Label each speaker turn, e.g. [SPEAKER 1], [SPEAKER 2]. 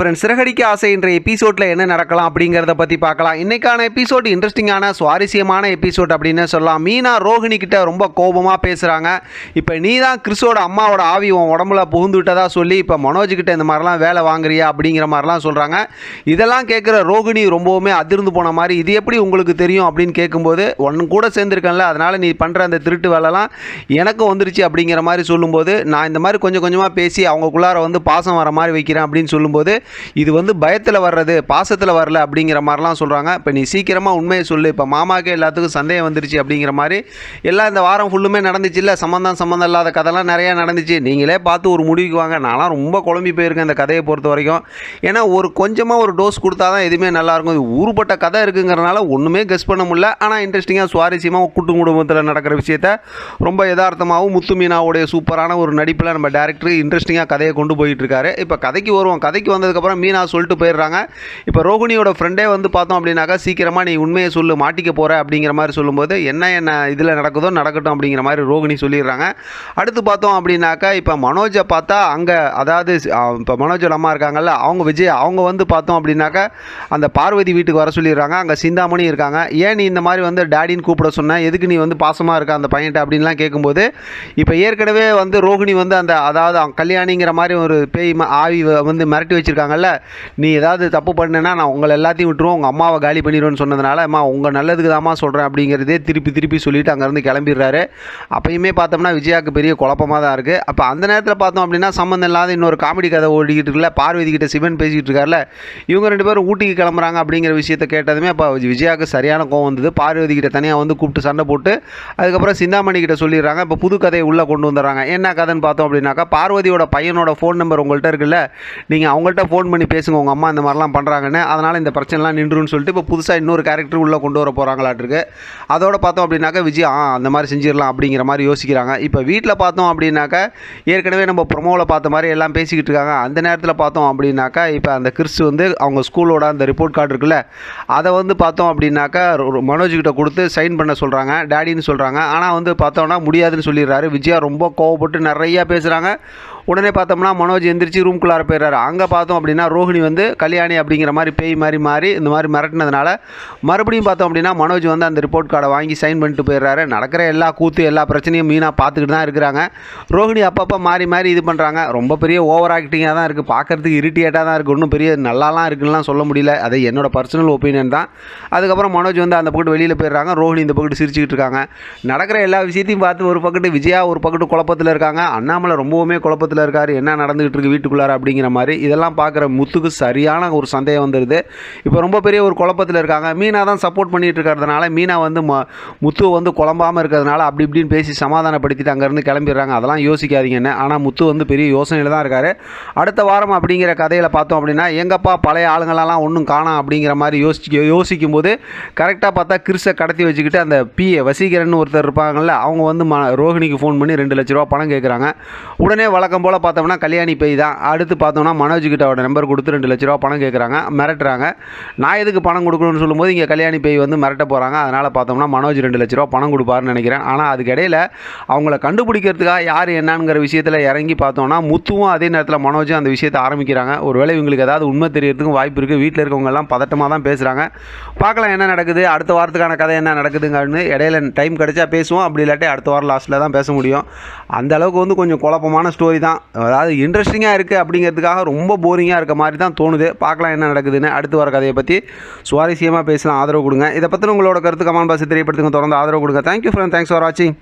[SPEAKER 1] Friends Siragadikka ஆசை என்ற எபிசோடில் என்ன நடக்கலாம் அப்படிங்கிறத பற்றி பார்க்கலாம். இன்றைக்கான எபிசோட் இன்ட்ரெஸ்டிங்கான சுவாரஸ்யமான எபிசோட் அப்படின்னு சொல்லலாம். மீனா ரோஹிணி கிட்ட ரொம்ப கோபமாக பேசுகிறாங்க இப்போ நீ தான் கிறிஸோட அம்மாவோட ஆவி உன் உடம்புல புகுந்து விட்டதா சொல்லி இப்போ மனோஜ் கிட்ட இந்த மாதிரிலாம் வேலை வாங்குறியா அப்படிங்கிற மாதிரிலாம் சொல்கிறாங்க இதெல்லாம் கேட்குற ரோகிணி ரொம்பவுமே அதிர்ந்து போன மாதிரி இது எப்படி உங்களுக்கு தெரியும் அப்படின்னு கேட்கும்போது ஒன்று கூட சேர்ந்துருக்கேன்ல அதனால் நீ பண்ணுற அந்த திருட்டு வேலைலாம் எனக்கும் வந்துருச்சு அப்படிங்கிற மாதிரி சொல்லும்போது நான் இந்த மாதிரி கொஞ்சம் கொஞ்சமாக பேசி அவங்களுக்குள்ளார வந்து பாசம் வர மாதிரி வைக்கிறேன் அப்படின்னு சொல்லும்போது இது வந்து பயத்தில் வர்றது பாசத்தில் வரல அப்படிங்கிற மாதிரிலாம் சொல்கிறாங்க இப்போ நீ சீக்கிரமாக உண்மையை சொல்லு. இப்போ மாமாக்கே எல்லாத்துக்கும் சந்தேகம் வந்துருச்சு அப்படிங்கிற மாதிரி எல்லாம் இந்த வாரம் ஃபுல்லுமே நடந்துச்சு. இல்லை சம்மந்தம் சம்மந்தம் இல்லாத கதைலாம் நிறையா நடந்துச்சு. நீங்களே பார்த்து ஒரு முடிவுக்கு வாங்க. நான்லாம் ரொம்ப குழம்பி போயிருக்கேன் இந்த கதையை பொறுத்த வரைக்கும். ஏன்னா ஒரு கொஞ்சமாக ஒரு டோஸ் கொடுத்தா தான் எதுவுமே நல்லாயிருக்கும். இது ஊருப்பட்ட கதை இருக்குங்கிறனால ஒன்றுமே கெஸ் பண்ண முடியல. ஆனால் இன்ட்ரெஸ்டிங்காக சுவாரஸ்யமாக கூட்டு குடும்பத்தில் நடக்கிற விஷயத்த ரொம்ப யதார்த்தமாகவும் முத்து மீனாவுடைய சூப்பரான ஒரு நடிப்பில் நம்ம டேரக்டர் இன்ட்ரெஸ்டிங்காக கதையை கொண்டு போயிட்டு இருக்காரு. இப்போ கதைக்கு வருவோம். கதைக்கு வந்ததுக்கு அதுக்கப்புறம் மீனா சொல்லிட்டு போயிடுறாங்க. இப்போ ரோகிணியோட ஃப்ரெண்டே வந்து பார்த்தோம் அப்படின்னாக்கா சீக்கிரமாக நீ உண்மையை சொல்லு மாட்டிக்க போகிற அப்படிங்கிற மாதிரி சொல்லும்போது என்ன என்ன இதில் நடக்குதோ நடக்கட்டும் அப்படிங்கிற மாதிரி ரோகிணி சொல்லிடுறாங்க. அடுத்து பார்த்தோம் அப்படின்னாக்கா இப்போ மனோஜை பார்த்தா அங்கே அதாவது இப்போ மனோஜோட அம்மா இருக்காங்கல்ல அவங்க விஜய் அவங்க வந்து பார்த்தோம் அப்படின்னாக்கா அந்த பார்வதி வீட்டுக்கு வர சொல்லிடுறாங்க. அங்கே சிந்தாமணி இருக்காங்க. ஏன் நீ இந்த மாதிரி வந்து டேடின்னு கூப்பிட சொன்ன? எதுக்கு நீ வந்து பாசமாக இருக்க அந்த பையன்ட்ட அப்படின்லாம் கேட்கும்போது இப்போ ஏற்கனவே வந்து ரோகிணி வந்து அந்த அதாவது கல்யாணிங்கிற மாதிரி ஒரு பேய் ம- ஆவி வந்து மிரட்டி வச்சுருக்காங்கல்ல நீ ஏதாவது தப்பு பண்ணேன்னா நான் உங்களை எல்லாத்தையும் விட்டுருவோம் உங்கள் அம்மாவை காலி பண்ணிடுவேன்னு சொன்னதுனால அம்மா உங்கள் நல்லதுக்கு தாம்மா சொல்கிறேன் அப்படிங்கிறதே திருப்பி திருப்பி சொல்லிவிட்டு அங்கேருந்து கிளம்பிடுறாரு. அப்பயுமே பார்த்தோம்னா விஜயாவுக்கு பெரிய குழப்பமாக தான் இருக்குது அப்போ அந்த நேரத்தில் பார்த்தோம் அப்படின்னா சம்மந்தம் இல்லாத இன்னொரு காமெடி கதை ஓடிக்கிட்டு இருக்குல்ல பார்வதி கிட்ட சிவன் பேசிக்கிட்டு இருக்கார்ல இவங்க ரெண்டு பேரும் ஊட்டிக்கு கிளம்புறாங்க அப்படிங்கிற விஷயத்த கேட்டதுமே அப்போ விஜயாவுக்கு சரியான கோவம் வந்தது. பார்வதி கிட்ட தனியாக வந்து கூப்பிட்டு சண்டை போட்டு அதுக்கப்புறம் சிந்தாமணி கிட்ட சொல்லிடுறாங்க இப்போ புது கதையை உள்ளே கொண்டு வந்துடுறாங்க. என்ன கதைன்னு பார்த்தோம் அப்படின்னாக்கா பார்வதியோட பையனோட ஃபோன் நம்பர் உங்கள்கிட்ட இருக்குல்ல நீங்கள் அவங்கள்ட்ட ஃபோன் பண்ணி பேசுங்க உங்கள் அம்மா இந்த மாதிரிலாம் பண்ணுறாங்கன்னு அதனால் இந்த பிரச்சனைலாம் நின்றுன்னு சொல்லிட்டு இப்போ புதுசாக இன்னொரு கேரக்டர் உள்ளே கொண்டு வர போகிறாங்களாட்டிருக்கு அதோட பார்த்தோம் அப்படின்னாக்கா விஜய் ஆ அந்த மாதிரி செஞ்சிடலாம் அப்படிங்கிற மாதிரி யோசிக்கிறாங்க. இப்போ வீட்டில் பார்த்தோம் அப்படின்னாக்கா ஏற்கனவே நம்ம ப்ரொமோவில் பார்த்த மாதிரி எல்லாம் பேசிக்கிட்டு இருக்காங்க. அந்த நேரத்தில் பார்த்தோம் அப்படின்னாக்கா இப்போ அந்த கிறிஸ் வந்து அவங்க ஸ்கூலோட அந்த ரிப்போர்ட் கார்டு இருக்குல்ல அதை வந்து பார்த்தோம் அப்படின்னாக்கா மனோஜ்கிட்ட மனோஜ் கொடுத்து சைன் பண்ண சொல்கிறாங்க டேடின்னு சொல்கிறாங்க ஆனால் வந்து பார்த்தோம்னா முடியாதுன்னு சொல்லிடுறாரு. விஜயா ரொம்ப கோவப்பட்டு நிறையா பேசுகிறாங்க உடனே பார்த்தோம்னா மனோஜ் எந்திரிச்சு ரூம்குள்ளார போயிடுறாரு. அங்கே பார்த்தோம் அப்படின்னா ரோஹிணி வந்து கல்யாணி அப்படிங்கிற மாதிரி பேய் மாதிரி மாறி இந்த மாதிரி மிரட்டினதுனால மறுபடியும் பார்த்தோம் அப்படின்னா மனோஜ் வந்து அந்த ரிப்போர்ட் கார்டை வாங்கி சைன் பண்ணிட்டு போயிடுறாரு. நடக்கிற எல்லா கூத்து எல்லா பிரச்சனையும் மீனாக பார்த்துக்கிட்டு தான் இருக்கிறாங்க. ரோஹிணி அப்பப்போ மாறி மாறி இது பண்ணுறாங்க ரொம்ப பெரிய ஓவர் ஆக்டிங்காக தான் இருக்குது பார்க்கறதுக்கு இரிட்டேட்டாக தான் இருக்குது ஒன்றும் பெரிய நல்லாலாம் இருக்குன்னுலாம் சொல்ல முடியல. அது என்னோட பர்சனல் ஒப்பீனியன் தான். அதுக்கப்புறம் மனோஜ் வந்து அந்த பக்கத்து வெளியில் போயிடுறாங்க. ரோஹிணி இந்த பக்கத்து சிரிச்சுக்கிட்டு இருக்காங்க. நடக்கிற எல்லா விஷயத்தையும் பார்த்து ஒரு பக்கத்து விஜயா ஒரு பக்கத்து குழப்பத்தில் இருக்காங்க. அண்ணாமலை ரொம்பவுமே குழப்பத்தில் இருக்கார் என்ன நடந்துகிட்டு இருக்கு வீட்டுக்குள்ளார அப்படிங்கிற மாதிரி. இதெல்லாம் பார்க்குற முத்துக்கு சரியான ஒரு சந்தேகம் வந்துடுது இப்போ ரொம்ப பெரிய ஒரு குழப்பத்தில் இருக்காங்க. மீனா தான் சப்போர்ட் பண்ணிகிட்டு இருக்கிறதுனால மீனா வந்து ம முத்துவை வந்து குழம்பாமல் இருக்கிறதுனால அப்படி இப்படின்னு பேசி சமாதானப்படுத்திட்டு அங்கேருந்து கிளம்பிடுறாங்க. அதெல்லாம் யோசிக்காதீங்கன்னு. ஆனால் முத்து வந்து பெரிய யோசனையில் தான் இருக்கார். அடுத்த வாரம் அப்படிங்கிற கதையில் பார்த்தோம் அப்படின்னா எங்கப்பா பழைய ஆளுங்களெல்லாம் ஒன்றும் காணாம் அப்படிங்கிற மாதிரி யோசிச்சு யோசிக்கும் போது கரெக்டாக பார்த்தா கிறிஸை கடத்தி வச்சுக்கிட்டு அந்த பிஏ வசீகரன் ஒருத்தர் இருப்பாங்கல்ல அவங்க வந்து ம ரோஹிணிக்கு ஃபோன் பண்ணி ரெண்டு லட்ச ரூபா பணம் கேட்குறாங்க உடனே வழக்கம் போல் பார்த்தோம்னா கல்யாணி பேய் தான். அடுத்து பார்த்தோம்னா மனோஜ் கிட்ட அவரோட நம்பர் கொடுத்து ரெண்டு லட்ச ரூபா பணம் கேட்குறாங்க மிரட்டுறாங்க. நான் எதுக்கு பணம் கொடுக்கணும்னு சொல்லும்போது இங்கே கல்யாணி பேய் வந்து மிரட்ட போகிறாங்க அதனால் பார்த்தோம்னா மனோஜ் ரெண்டு லட்ச ரூபா பணம் கொடுப்பாருன்னு நினைக்கிறேன். ஆனால் அதுக்கு இடையில அவங்கள கண்டுபிடிக்கிறதுக்காக யார் என்னங்கிற விஷயத்தில் இறங்கி பார்த்தோம்னா முத்துவும் அதே நேரத்தில் மனோஜும் அந்த விஷயத்தை ஆரம்பிக்கிறாங்க. ஒருவேளை இவங்களுக்கு ஏதாவது உண்மை தெரியறதுக்கும் வாய்ப்பு இருக்குது வீட்டில் இருக்கவங்கெல்லாம் பதட்டமாக தான் பேசுகிறாங்க பார்க்கலாம் என்ன நடக்குது. அடுத்த வாரத்துக்கான கதை என்ன நடக்குதுங்கன்னு இடையில டைம் கிடைச்சா பேசுவோம். அப்படி இல்லாட்டி அடுத்த வாரம் லாஸ்ட்டில் தான் பேச முடியும். அந்த அளவுக்கு வந்து கொஞ்சம் குழப்பமான ஸ்டோரி தான். தான் அதாவது இன்ட்ரெஸ்டிங்காக இருக்குது அப்படிங்கிறதுக்காக ரொம்ப போரிங்காக இருக்க மாதிரி தான் தோணுது. பார்க்கலாம் என்ன நடக்குதுன்னு. அடுத்து வர கதையை பற்றி சுவாரஸ்யமாக பேசலாம். ஆதரவு கொடுங்க. இதை பற்றி உங்களோட கருத்து கமெண்ட் பாக்ஸ் தெரியப்படுத்துங்க. தொடர்ந்து ஆதரவு கொடுங்க. தேங்க்யூ ஃப்ரெண்ட் தேங்க்ஸ் ஃபார் வாட்சிங்